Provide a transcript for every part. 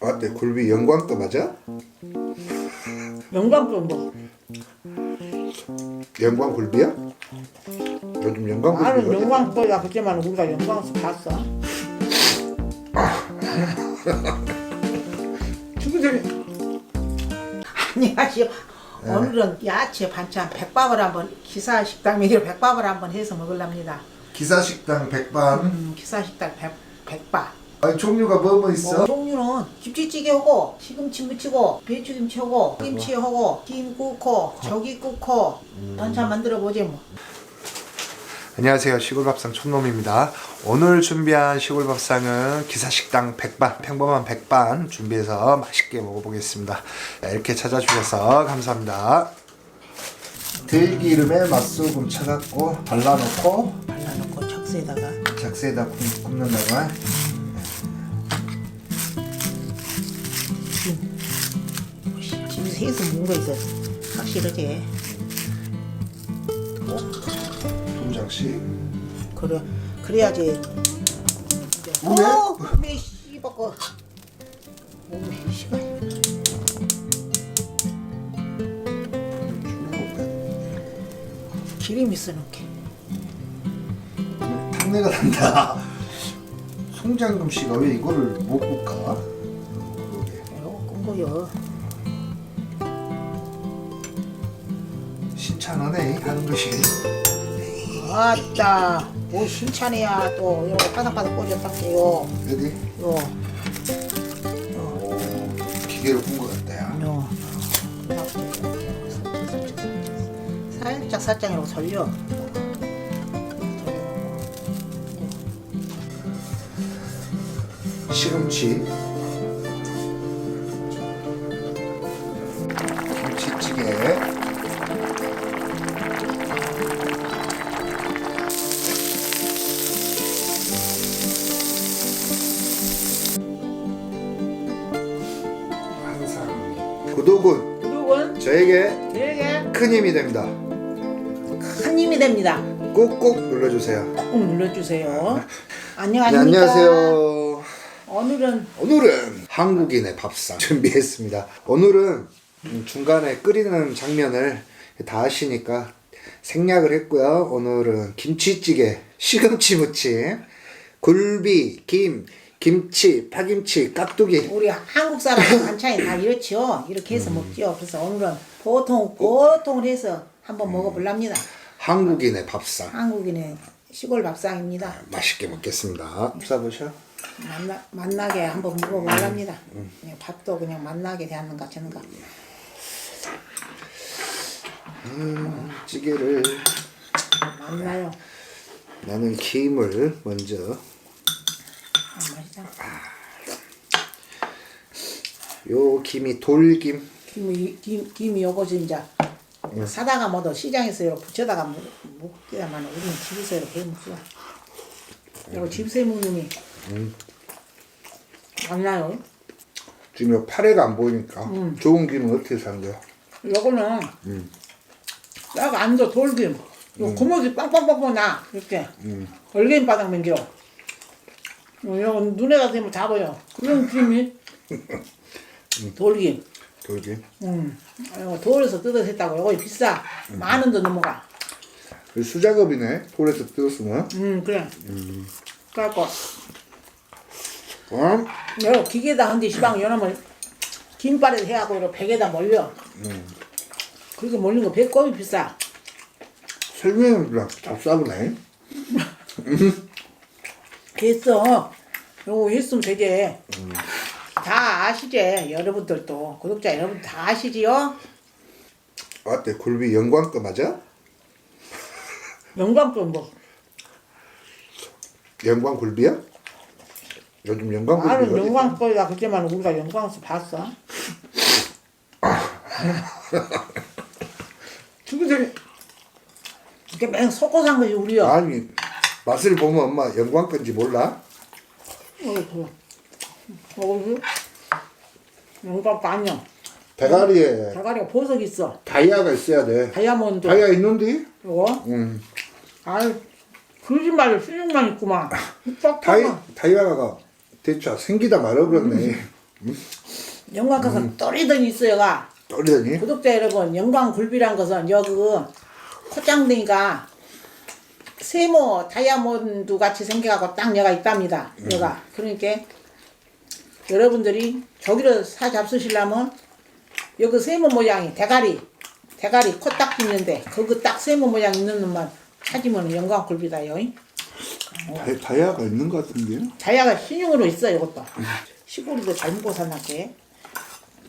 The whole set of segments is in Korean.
아, 네, 굴비 영광도 맞아? 영광도 뭐 영광 굴비야? 요즘 영광 나는 굴비 어디? 영광도야 그때만 우리가 영광수 봤어 죽으들 안녕하세요 오늘은 야채 반찬 백밥을 한번 기사 식당 메뉴로 백밥을 한번 해서 먹으랍니다 기사식당 백반. 음, 기사 식당 백, 백밥 아니 종류가 뭐뭐 있어? 뭐, 종류는 김치찌개하고 시금치 무치고 배추김치하고 김치하고 김 굽고 저기 굽고 반찬 만들어 보지 뭐. 안녕하세요. 시골밥상 촌놈입니다. 오늘 준비한 시골밥상은 기사식당 백반 평범한 백반 준비해서 맛있게 먹어보겠습니다. 네, 이렇게 찾아주셔서 감사합니다. 들기름에 맛소금 쳐갖고 발라놓고 발라놓고 적세에다가. 굽- 굽는다가 집에서 해서 먹는 거 있어. 확실하지 두 장씩 그래. 그래야지. 왜? 어, 왜 씨발거 몸에 씨발 기름 있어 놓게. 탕내가 난다. 송장금 씨가 왜 이거를 못 굽까? 끈거요. 신찬하네 하는 것이 아따 뭐 신찬이야 또. 이거 바삭바삭 꽂았다게요 여기 요. 오, 기계로 굽은 것 같다 야. 요. 살짝 살짝 이렇게 돌려. 시금치 김치찌개 항상 구독은 구독은 저에게 되게 큰 힘이 됩니다. 큰 힘이 됩니다. 꾹꾹 눌러주세요. 꾹 눌러주세요. 네, 안녕하십니까 안녕하세요. 오늘은 오늘은 한국인의 밥상 준비했습니다. 오늘은 음, 중간에 끓이는 장면을 다 하시니까 생략을 했고요. 오늘은 김치찌개, 시금치 무침, 굴비, 김, 김치, 파김치, 깍두기. 우리 한국 사람 반찬이 다 이렇죠? 이렇게 해서 먹죠. 그래서 오늘은 보통 보통을 해서 한번 먹어볼랍니다. 한국인의 밥상. 한국인의 시골 밥상입니다. 맛있게 먹겠습니다. 싸보셔. 만나, 만나게 한번 먹어볼랍니다. 그냥 밥도 그냥 만나게 대하는 것 저는 가 찌개를. 만나요 나는 김을 먼저. 아, 맛있다 요 김이 돌김. 김이 김, 김이 요거지 이제 사다가 뭐도 시장에서 이렇게 붙여다가 먹- 먹기야만 우리는 집에서 이렇게 해 먹죠 이거 집에서 해 먹는 게 맞나요? 지금 요 파래가 안 보이니까 좋은 김은 어떻게 사는 거야? 요거는 딱 안도 돌김. 요 구멍이 빵빵빵빵 나. 이렇게. 얼개인 바닥 맨기로 요거 눈에 가서 다 보여 그런 김이? 돌김. 돌김. 음. 이거 돌에서 뜯어서 했다고. 요거 비싸. 만 원도 넘어가. 수작업이네. 돌에서 뜯었으면. 음 그래. 그래갖고 어? 요 기계다 한데 시방 요놈을 김발에 해갖고 이렇게 백에다 몰려 그렇게 몰린 거 배꼽이 비싸 설명이랑 잡싸구네. 했어. 요거 했으면 되지. 다 아시지? 여러분들도 구독자 여러분 다 아시지요? 어때? 굴비 영광 거 맞아? 영광도 뭐 영광 굴비야? 요즘 영광 굴비 나는? 영광거리다 그때만 우리가 영광에서 봤어. 죽이들 이렇게 맨 속고 산 거지 우리요. 아니 맛을 보면 엄마 영광 건지 몰라? 어이구. 어이구. 영광거 아니야. 대가리에 대가리가 보석 있어. 다이아가 있어야 돼. 다이아몬드. 다이아 있는데? 이거. 응. 아유 거짓말을 수육만 있구만. 다이. 다이아가 대체 생기다 말아버렸네. 영광 것은 또리더니 있어요가. 떨리더니 구독자 여러분, 영광 굴비란 것은 여기 콧장둥이가 세모 다이아몬드 같이 생겨갖고 딱 여가 있답니다. 여가. 그러니까 여러분들이 저기를 사 잡수시려면 여기 세모 모양이 대가리, 대가리 코 딱 있는데 거기 딱 세모 모양 있는 놈만 찾으면 영광 굴비다요. 다- 다이아가 있는 것 같은데요? 다이아가 신용으로 있어 이것도. 시골이도 잘 먹고 사놨게.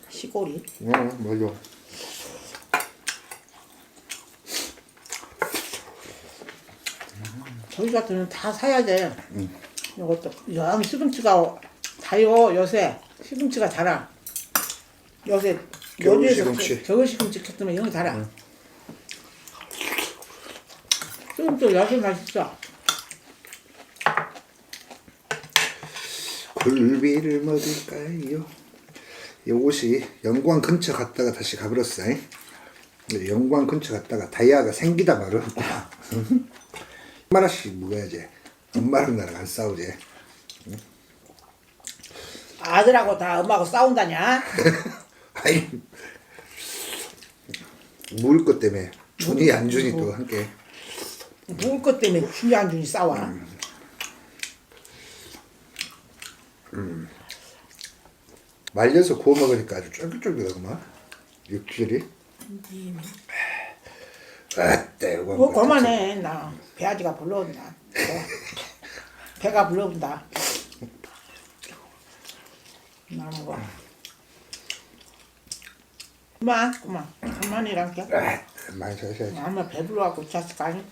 시골이. 어 맞아 저희 같은 경우는 다 사야 돼. 이것도 영 시금치가 다요 요새 시금치가 달아. 요새 겨울 시금치. 겨울 시금치 켰더니 영이 달아. 시금치 요새 맛있어. 굴비를 먹을까요? 요것이 영광 근처 갔다가 다시 가버렸어. 영광 근처 갔다가 다이아가 생기다 말았구나. 얼마나씩 먹어야지. 엄마랑 나랑 안 싸우지. 아들하고 다 엄마하고 싸운다냐? 아이 먹을 것 때문에 준이 안 준이 또 함께. 먹을 것 때문에 준이 안 준이 싸워. 말려서 구워 먹으니까 아주 쫄깃쫄깃하구만. 육질이. 아따 이거. 뭐 그만해 나 배아지가 불러온다. 배- 배가 불러온다. 나 먹어. 그만 그만 그만이란게. 아, 많이 자셔야지. 아마 배불러갖고 거 아니?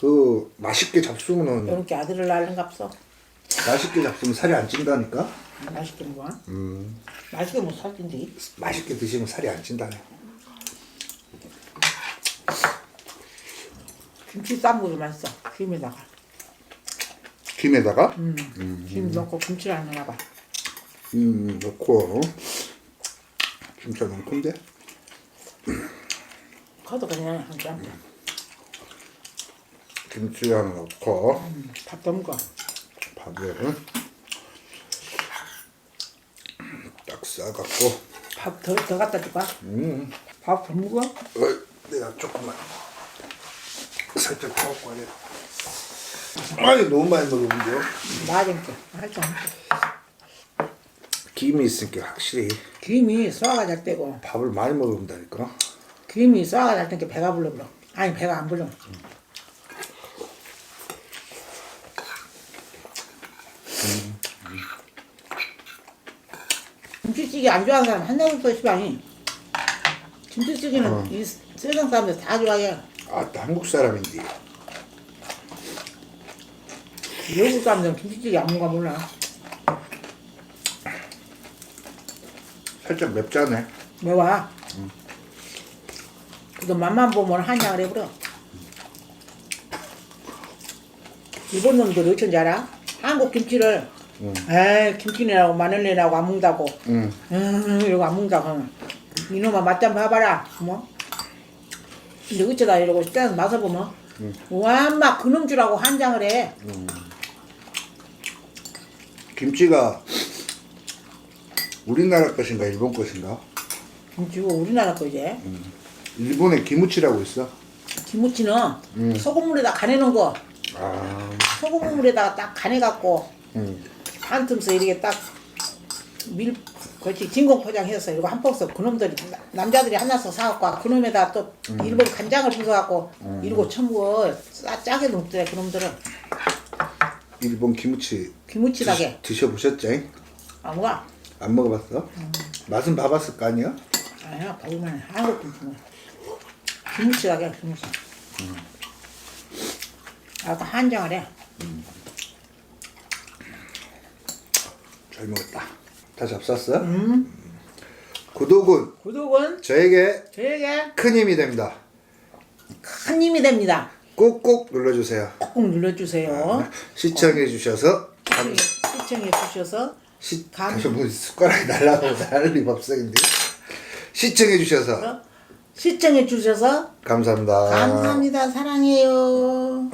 그 맛있게 잡수면은 이렇게 아들을 낳는갑서 맛있게 잡수면 살이 안 찐다니까. 맛있게 먹어. 음. 맛있게 못 살던데. 맛있게 드시면 살이 안 찐다네. 김치 쌈무도 맛있어. 김에다가. 김에다가 음. 김 넣고 김치를 안 넣어봐. 음 넣고 진짜 너무 큰데. 커도 그냥 한 점. 김치 하나 넣고 밥도 먹어. 밥을 딱 싸갖고 밥 더 더 갖다 줄까? 음. 밥더 먹어? 어, 내가 조금만 살짝 퍼갖고 하래. 아니 너무 많이 먹으면요. 할줄 김이 있으니까 확실히 김이 쏘아가 잘 때고 밥을 많이 먹는다니까. 김이 쏘아가 잘 때니까 배가 불러 불러. 아니 배가 안 불러. 김치찌개 안 좋아하는 사람 한 명도 없어 시방이. 김치찌개는 이 세상 사람들 다 좋아해. 아 또 한국 사람인데. 외국 사람들은 김치찌개 안 먹어 몰라. 살짝 맵잖아. 매워. 그거 맛만 보면 한장을 해버려. 일본 놈들 어쩐지 알아? 한국 김치를 에이 김치내라고 마늘내라고 안 먹는다고. 응. 음 이러고 안 먹는다고. 이놈아 맛 좀 봐봐라. 뭐? 근데 어쩌다 이러고 식당에서 맛을 보면 와막 그놈 주라고 한 장을 해. 김치가 우리나라 것인가 일본 것인가? 김치고 우리나라 거 이제. 일본에 기무치라고 있어. 김치는 소금물에다 간해놓은 거. 아, 소금물에다가 딱 간해갖고 응. 한 틈새 이렇게 딱 밀, 그렇지 진공 포장해서 이거 한 박스 그놈들이 나- 남자들이 하나씩 사갖고 그놈에다 또 일본 간장을 부숴갖고 이러고 처먹어 싸 짜게 먹더래 그놈들은. 일본 기무치 김치다게. 드셔 보셨죠? 아무가 안 먹어봤어? 맛은 봐봤을 거 아니야? 아니야 보기만 해. 한국 김치는 김치다게 김치. 아까 한장을 해 잘 먹었다. 다 잡쌌어? 구독은 구독은 저에게 저에게 큰 힘이 됩니다. 큰 힘이 됩니다 꾹꾹 눌러주세요. 꼭 눌러주세요 시청해 주셔서 감, 시청해 주셔서 시, 감- 다시 뭐 숟가락이 날라가고 날리 밥상인데 시청해 주셔서 시청해 주셔서 감사합니다. 감사합니다. 사랑해요.